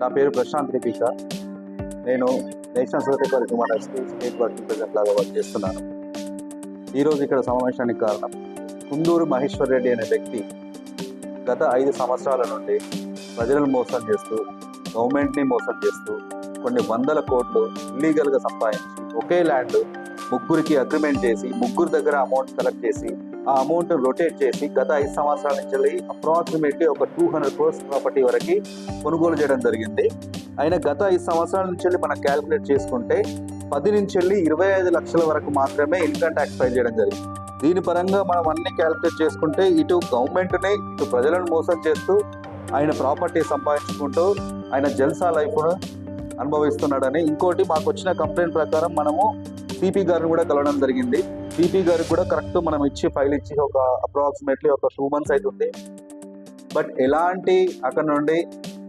నా పేరు ప్రశాంత్ రిపిక నేను national secretary human rights state working president లాగా వర్క్ చేస్తున్నాను. ఈరోజు ఇక్కడ సమావేశానికి కారణం కుందూరు మహేశ్వర్ రెడ్డి అనే వ్యక్తి గత ఐదు సంవత్సరాల నుండి ప్రజలను మోసం చేస్తూ గవర్నమెంట్ని మోసం చేస్తూ కొన్ని వందల కోట్లు ఇల్లీగల్గా సంపాదించి ఒకే ల్యాండ్ ముగ్గురికి అగ్రిమెంట్ చేసి ముగ్గురు దగ్గర అమౌంట్ కలెక్ట్ చేసి ఆ అమౌంట్ రొటేట్ చేసి గత ఐదు సంవత్సరాల నుంచి అప్రాక్సిమేట్లీ ఒక టూ హండ్రెడ్ క్రోర్స్ ప్రాపర్టీ వరకు కొనుగోలు చేయడం జరిగింది. అయినా గత ఐదు సంవత్సరాల నుంచి వెళ్ళి మనం క్యాలిక్యులేట్ చేసుకుంటే పది నుంచి వెళ్ళి ఇరవై ఐదు లక్షల వరకు మాత్రమే ఇన్కమ్ ట్యాక్స్ ఫైల్ చేయడం జరిగింది. దీని పరంగా మనం అన్ని క్యాలిక్యులేట్ చేసుకుంటే ఇటు గవర్నమెంట్ని ఇటు ప్రజలను మోసం చేస్తూ ఆయన ప్రాపర్టీ సంపాదించుకుంటూ ఆయన జల్సా లైఫ్ను అనుభవిస్తున్నాడని ఇంకోటి మాకు వచ్చిన కంప్లైంట్ ప్రకారం మనము సిపి గారిని కూడా కలవడం జరిగింది. సిపి గారికి కూడా కరెక్ట్ మనం ఇచ్చి ఫైల్ ఇచ్చి ఒక అప్రాక్సిమేట్లీ ఒక టూ మంత్స్ అవుతుంది బట్ ఎలాంటి అక్కడ నుండి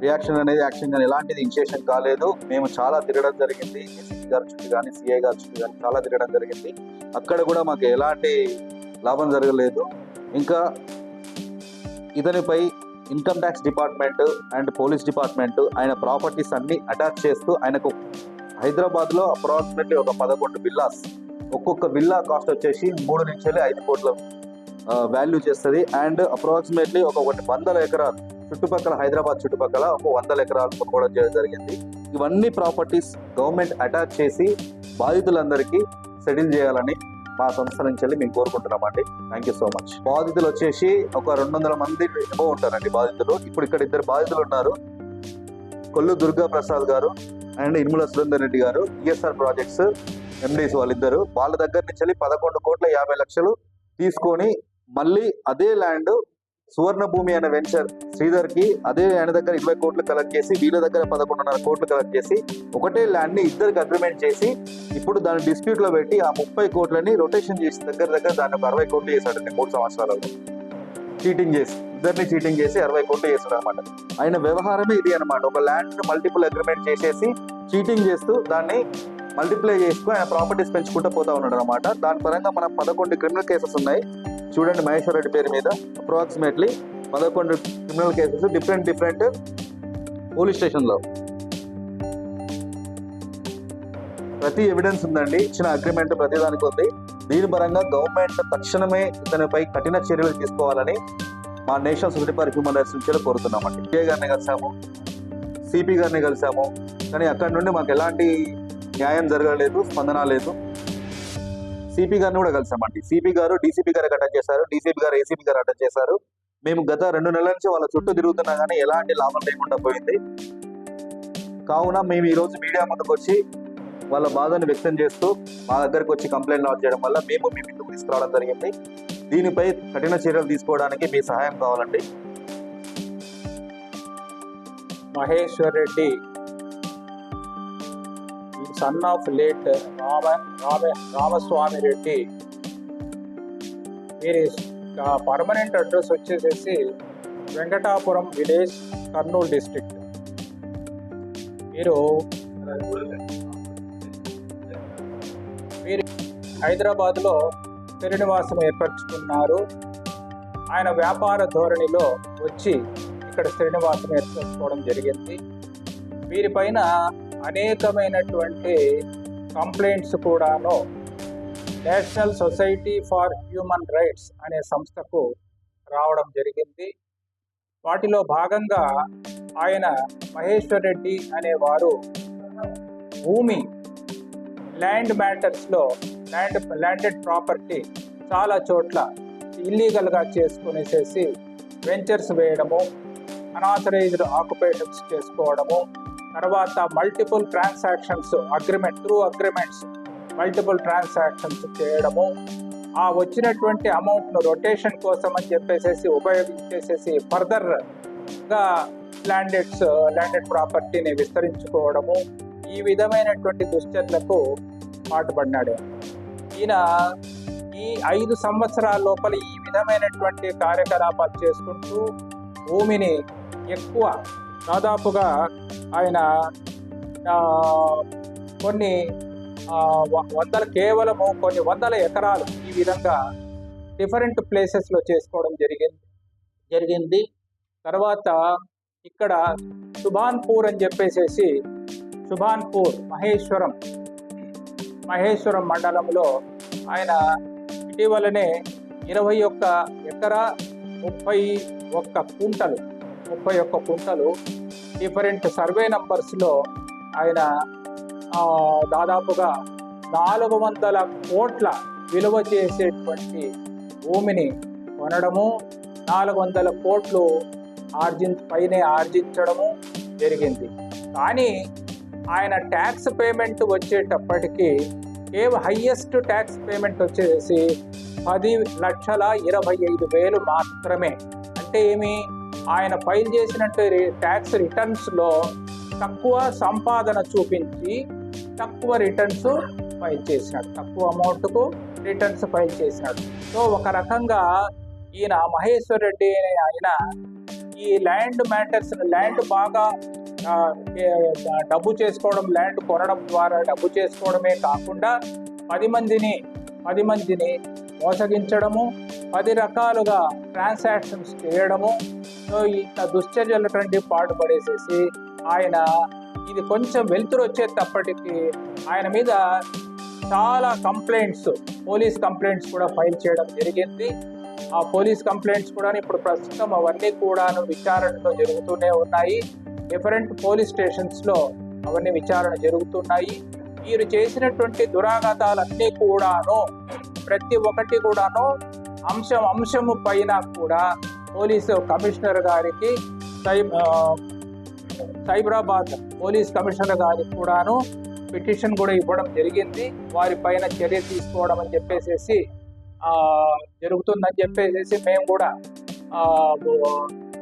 రియాక్షన్ అనేది యాక్షన్ కానీ ఎలాంటిది ఇనిషియేషన్ కాలేదు. మేము చాలా తిరగడం జరిగింది. ఏసీపీ గారి చుట్టూ కానీ సిఐ గారి చుట్టూ కానీ చాలా తిరగడం జరిగింది. అక్కడ కూడా మాకు ఎలాంటి లాభం జరగలేదు. ఇంకా ఇతనిపై income tax department and police department ఆయన ప్రాపర్టీస్ అన్ని అటాచ్ చేస్తూ ఆయనకు హైదరాబాద్లో అప్రాక్సిమేట్లీ ఒక పదకొండు విల్లాస్ ఒక్కొక్క విల్లా కాస్ట్ వచ్చేసి మూడు నుంచి వెళ్ళి ఐదు కోట్ల వాల్యూ చేస్తుంది. అండ్ అప్రాక్సిమేట్లీ ఒక ఒకటి వందల ఎకరాలు చుట్టుపక్కల హైదరాబాద్ చుట్టుపక్కల ఒక వందల ఎకరాలు కొనుగోలు చేయడం జరిగింది. ఇవన్నీ ప్రాపర్టీస్ గవర్నమెంట్ అటాచ్ చేసి బాధితులందరికీ సెటిల్ చేయాలని మా సంస్థ నుంచి వెళ్ళి మేము కోరుకుంటున్నామండి థ్యాంక్ యూ సో మచ్ బాధితులు వచ్చేసి ఒక రెండు వందల మంది ఎబో ఉంటారండి బాధితులు. ఇప్పుడు ఇక్కడ ఇద్దరు బాధితులు ఉన్నారు. కొల్లు దుర్గా ప్రసాద్ గారు అండ్ ఇన్ముల సురేందర్ రెడ్డి గారు ఈఎస్ఆర్ ప్రాజెక్ట్స్ ఎండీస్ వాళ్ళిద్దరు వాళ్ళ దగ్గర నుంచి వెళ్ళి పదకొండు కోట్ల యాభై లక్షలు తీసుకొని మళ్ళీ అదే ల్యాండ్ సువర్ణ భూమి అనే వెంచర్ శ్రీధర్కి అదే ఆయన దగ్గర ఇరవై కోట్లు కలెక్ట్ చేసి వీళ్ళ దగ్గర పదకొండున్నర కోట్లు కలెక్ట్ చేసి ఒకటే ల్యాండ్ని ఇద్దరికి అగ్రిమెంట్ చేసి ఇప్పుడు దాని డిస్ప్యూట్లో పెట్టి ఆ ముప్పై కోట్లని రొటేషన్ చేసి దగ్గర దగ్గర దాన్ని ఒక అరవై కోట్లు చేశాడండి మూడు సంవత్సరాలలో చీటింగ్ చేసి. ఇద్దరిని చీటింగ్ చేసి అరవై కోట్లు చేశాడు అనమాట ఆయన వ్యవహారమే ఇది అనమాట ఒక ల్యాండ్ మల్టిపుల్ అగ్రిమెంట్ చేసేసి చీటింగ్ చేస్తూ దాన్ని మల్టిప్లై చేసుకుని ఆయన ప్రాపర్టీస్ పెంచుకుంటూ పోతా ఉన్నాడు అనమాట దాని పరంగా మనం పదకొండు క్రిమినల్ కేసెస్ ఉన్నాయి. చూడండి మహేశ్వర్ రెడ్డి పేరు మీద. అప్రాక్సిమేట్లీ పదకొండు criminal cases different different police స్టేషన్లో ప్రతి ఎవిడెన్స్ ఉందండి. ఇచ్చిన అగ్రిమెంట్ ప్రతి దానికి ఉంది. దీని పరంగా గవర్నమెంట్ తక్షణమే ఇతనిపై కఠిన చర్యలు తీసుకోవాలని మా national society for human rights నుంచి కోరుతున్నామండి. విజయ్ గారిని కలిసాము? సిపి గారిని కలిసాము. కానీ అక్కడ నుండి మాకు ఎలాంటి న్యాయం జరగలేదు స్పందన లేదు. సిపి గారిని కూడా కలిసామండి. సిపి గారు డీసీపీ గారికి అటెండ్ చేశారు డీసీపీ గారు ఏసీపీ గారు అటెండ్ చేశారు. మేము గత రెండు నెలల నుంచి వాళ్ళ చుట్టూ తిరుగుతున్నా కానీ ఎలాంటి లాభం లేకుండా పోయింది. కావున మేము ఈరోజు మీడియా ముందుకు వచ్చి వాళ్ళ బాధను వ్యక్తం చేస్తూ మా దగ్గరకు వచ్చి కంప్లైంట్ లాంచ్ చేయడం వల్ల మేము మీ ముందుకు తీసుకురావడం జరిగింది. దీనిపై కఠిన చర్యలు తీసుకోవడానికి మీ సహాయం కావాలండి. Maheshwar Reddy. Son of late Rama Rama Ramaswamy Reddy. వీరి పర్మనెంట్ అడ్రస్ వచ్చేసేసి వెంకటాపురం విలేజ్ కర్నూలు డిస్ట్రిక్ట్ మీరు మీరు హైదరాబాద్లో శ్రీనివాసం ఏర్పరచుకున్నారు. ఆయన వ్యాపార ధోరణిలో వచ్చి ఇక్కడ శ్రీనివాసం ఏర్పరచుకోవడం జరిగింది. వీరిపైన అనేకమైనటువంటి కంప్లైంట్స్ కూడాను national society for human rights అనే సంస్థకు రావడం జరిగింది. వాటిలో భాగంగా ఆయన మహేశ్వర్ రెడ్డి అనేవారు భూమి ల్యాండ్ మ్యాటర్స్లో ల్యాండ్ ల్యాండెడ్ ప్రాపర్టీ చాలా చోట్ల ఇల్లీగల్గా చేసుకునేసేసి వెంచర్స్ వేయడము అనాథరైజ్డ్ ఆక్యుపేషన్స్ చేసుకోవడము తర్వాత multiple transactions agreement through agreements multiple transactions చేయడము ఆ వచ్చినటువంటి అమౌంట్ను రొటేషన్ కోసం అని చెప్పేసేసి ఉపయోగించేసేసి ఫర్దర్గా ల్యాండెడ్స్ ల్యాండెడ్ ప్రాపర్టీని విస్తరించుకోవడము ఈ విధమైనటువంటి దుశ్చర్లకు పాటుపడినాడు ఈయన ఈ ఐదు సంవత్సరాల లోపల ఈ విధమైనటువంటి కార్యకలాపాలు చేసుకుంటూ భూమిని ఎక్కువ దాదాపుగా ఆయన కొన్ని వ- వందల కేవలము కొన్ని వందల ఎకరాలు ఈ విధంగా డిఫరెంట్ ప్లేసెస్లో చేసుకోవడం జరిగింది. జరిగింది. తర్వాత ఇక్కడ సుభాన్పూర్ అని చెప్పేసేసి సుభాన్పూర్ మహేశ్వరం మహేశ్వరం మండలంలో ఆయన ఇటీవలనే ఇరవై ఒక్క ఎకరా ముప్పై ఒక్క కుంటలు ముప్పై ఒక్క కుంటలు డిఫరెంట్ సర్వే నంబర్స్లో ఆయన దాదాపుగా నాలుగు వందల కోట్ల విలువ చేసేటువంటి భూమిని కొనడము నాలుగు వందల కోట్లు ఆర్జి పైనే ఆర్జించడము జరిగింది. కానీ ఆయన ట్యాక్స్ పేమెంట్ వచ్చేటప్పటికి ఏం హయ్యెస్ట్ ట్యాక్స్ పేమెంట్ వచ్చేసి పది లక్షల ఇరవై ఐదు వేలు మాత్రమే. అంటే ఏమి? ఆయన ఫైల్ చేసినట్టు ట్యాక్స్ రిటర్న్స్లో తక్కువ సంపాదన చూపించి తక్కువ రిటర్న్స్ ఫైల్ చేసినాడు. తక్కువ అమౌంట్కు రిటర్న్స్ ఫైల్ చేసినాడు. సో ఒక రకంగా ఈయన మహేశ్వర్ రెడ్డి అనే ఆయన ఈ ల్యాండ్ మ్యాటర్స్ ల్యాండ్ బాగా డబ్బు చేసుకోవడం ల్యాండ్ కొనడం ద్వారా డబ్బు చేసుకోవడమే కాకుండా పది మందిని పది మందిని మోసగించడము పది రకాలుగా ట్రాన్సాక్షన్స్ చేయడము సో ఇంత దుశ్చర్యలటువంటి పాటుపడేసేసి ఆయన ఇది కొంచెం వెలుతురు వచ్చేటప్పటికి ఆయన మీద చాలా కంప్లైంట్స్ పోలీస్ కంప్లైంట్స్ కూడా ఫైల్ చేయడం జరిగింది. ఆ పోలీస్ కంప్లైంట్స్ కూడా ఇప్పుడు ప్రస్తుతం అవన్నీ కూడాను విచారణలో జరుగుతూనే ఉన్నాయి. డిఫరెంట్ పోలీస్ స్టేషన్స్లో అవన్నీ విచారణ జరుగుతున్నాయి. వీరు చేసినటువంటి దురాఘాతాలన్నీ కూడాను ప్రతి ఒక్కటి కూడాను అంశం అంశము పైన కూడా పోలీసు కమిషనర్ గారికి సైబరాబాద్ పోలీస్ కమిషనర్ గారికి కూడాను పిటిషన్ కూడా ఇవ్వడం జరిగింది. వారి పైన చర్య తీసుకోవడం అని చెప్పేసి జరుగుతుందని చెప్పేసి మేము కూడా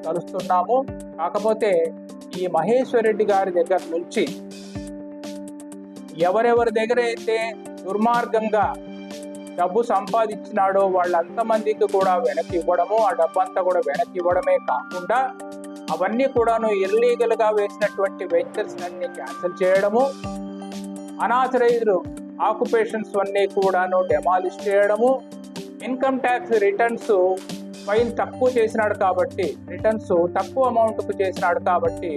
కలుస్తున్నాము. కాకపోతే ఈ మహేశ్వర్ రెడ్డి గారి దగ్గర నుంచి ఎవరెవరి దగ్గర అయితే దుర్మార్గంగా డబ్బు సంపాదించినాడో వాళ్ళంతమందికి కూడా వెనక్కి ఇవ్వడము ఆ డబ్బంతా కూడా వెనక్కి ఇవ్వడమే కాకుండా అవన్నీ కూడాను ఇల్లీగల్గా వేసినటువంటి వెంచర్స్ అన్ని క్యాన్సిల్ చేయడము అనాథరైజ్డ్ ఆక్యుపేషన్స్ అన్నీ కూడాను డెమాలిష్ చేయడము ఇన్కమ్ ట్యాక్స్ రిటర్న్స్ ఫైల్ తక్కువ చేసినాడు కాబట్టి రిటర్న్స్ తక్కువ అమౌంట్కు చేసినాడు కాబట్టి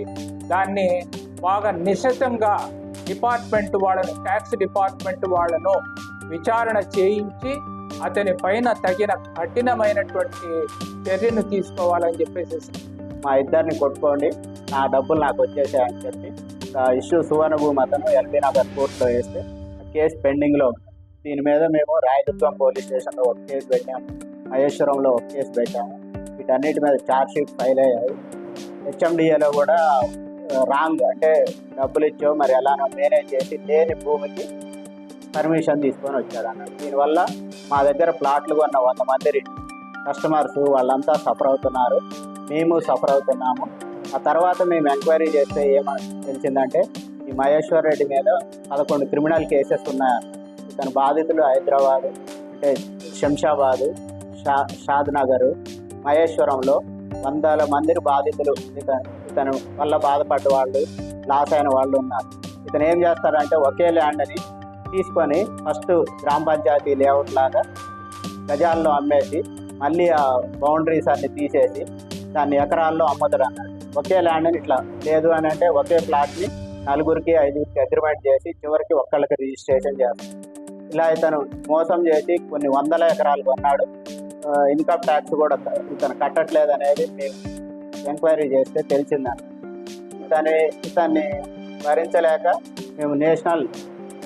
దాన్ని బాగా నిశితంగా డిపార్ట్మెంట్ వాళ్ళను ట్యాక్స్ డిపార్ట్మెంట్ వాళ్ళను విచారణ చేయించి అతని పైన తగిన కఠినమైనటువంటి చర్యను తీసుకోవాలని చెప్పేసి మా ఇద్దరిని కొట్టుకోండి. నా డబ్బులు నాకు వచ్చేసాయని చెప్పి ఇష్యూ సువర్ణ భూమి అతను ఎల్బీ నగర్ కోర్టులో వేస్తే కేసు పెండింగ్లో ఉంది. దీని మీద మేము రాయదుర్గం పోలీస్ స్టేషన్లో ఒక కేసు పెట్టాము. మహేశ్వరంలో ఒక కేసు పెట్టాము వీటన్నిటి మీద ఛార్జ్ షీట్ ఫైల్ అయ్యాయి. హెచ్ఎండిఏలో కూడా రాంగ్ అంటే డబ్బులు ఇచ్చావు మరి ఎలానో మేనేజ్ చేసి లేని భూమికి పర్మిషన్ తీసుకొని వచ్చాడు అన్నాడు దీనివల్ల మా దగ్గర ప్లాట్లు కొన్న వంద మంది కస్టమర్స్ వాళ్ళంతా సఫర్ అవుతున్నారు. మేము సఫర్ అవుతున్నాము. ఆ తర్వాత మేము ఎంక్వైరీ చేస్తే ఏమని తెలిసిందంటే ఈ మహేశ్వర్ రెడ్డి మీద పదకొండు క్రిమినల్ కేసెస్ ఉన్నాయి ఇతని బాధితులు హైదరాబాదు అంటే శంషాబాద్ షా షాద్ నగర్ మహేశ్వరంలో వందల మందిని బాధితులు. ఇతను ఇతను వల్ల బాధపడ్డ వాళ్ళు లాస్ అయిన వాళ్ళు ఉన్నారు. ఇతను ఏం చేస్తారంటే ఒకే ల్యాండ్ని తీసుకొని ఫస్ట్ గ్రామ పంచాయతీ లేఅవుట్ లాగా గజాల్లో అమ్మేసి మళ్ళీ ఆ బౌండరీస్ అన్ని తీసేసి దాన్ని ఎకరాల్లో అమ్ముతారు అన్నాడు ఒకే ల్యాండ్ని ఇట్లా లేదు అని అంటే ఒకే ప్లాట్ని నలుగురికి ఐదుగురికి అగ్రిమెంట్ చేసి చివరికి ఒక్కళ్ళకి రిజిస్ట్రేషన్ చేస్తారు. ఇలా ఇతను మోసం చేసి కొన్ని వందల ఎకరాలు కొన్నాడు. ఇన్కమ్ ట్యాక్స్ కూడా ఇతను కట్టట్లేదు అనేది మేము ఎంక్వైరీ చేస్తే తెలిసిందని ఇతని ఇతన్ని భరించలేక మేము national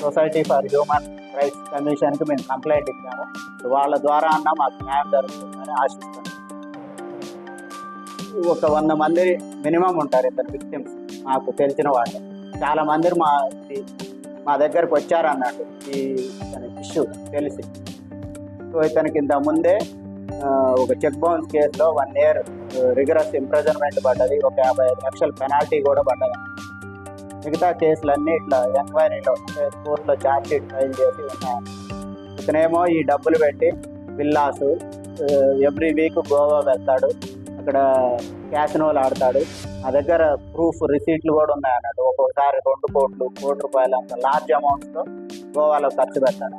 society for human rights కమిషన్కి మేము కంప్లైంట్ ఇచ్చాము. వాళ్ళ ద్వారా అన్న మాకు న్యాయం జరుగుతుందని ఆశిస్తున్నాం. ఒక వంద మంది మినిమం ఉంటారు ఇద్దరు విక్టిమ్స్ మాకు తెలిసిన వాళ్ళు. చాలా మంది మా మా దగ్గరకు వచ్చారు అన్నట్టు ఈ ఇష్యూ తెలిసి. సో ఇతనికి ఇంత ముందే ఒక చెక్ బౌన్స్ కేసులో వన్ ఇయర్ రిగరస్ ఇంప్రెజన్మెంట్ పడ్డది. ఒక యాభై ఐదు లక్షల పెనాల్టీ కూడా పడ్డది. మిగతా కేసులన్నీ ఇట్లా ఎంక్వైరీలో కోర్టులో ఛార్జ్ షీట్ ఫైల్ చేసి ఉన్నాయి. ఇతనేమో ఈ డబ్బులు పెట్టి విల్లాసు ఎవ్రీ వీక్ గోవా వెళ్తాడు. అక్కడ క్యాసినోలు ఆడతాడు. నా దగ్గర ప్రూఫ్ రిసీట్లు కూడా ఉన్నాయి అన్నట్టు ఒక్కొక్కసారి రెండు కోట్లు కోటి రూపాయలు అంత లార్జ్ అమౌంట్తో గోవాలో ఖర్చు పెడతాడు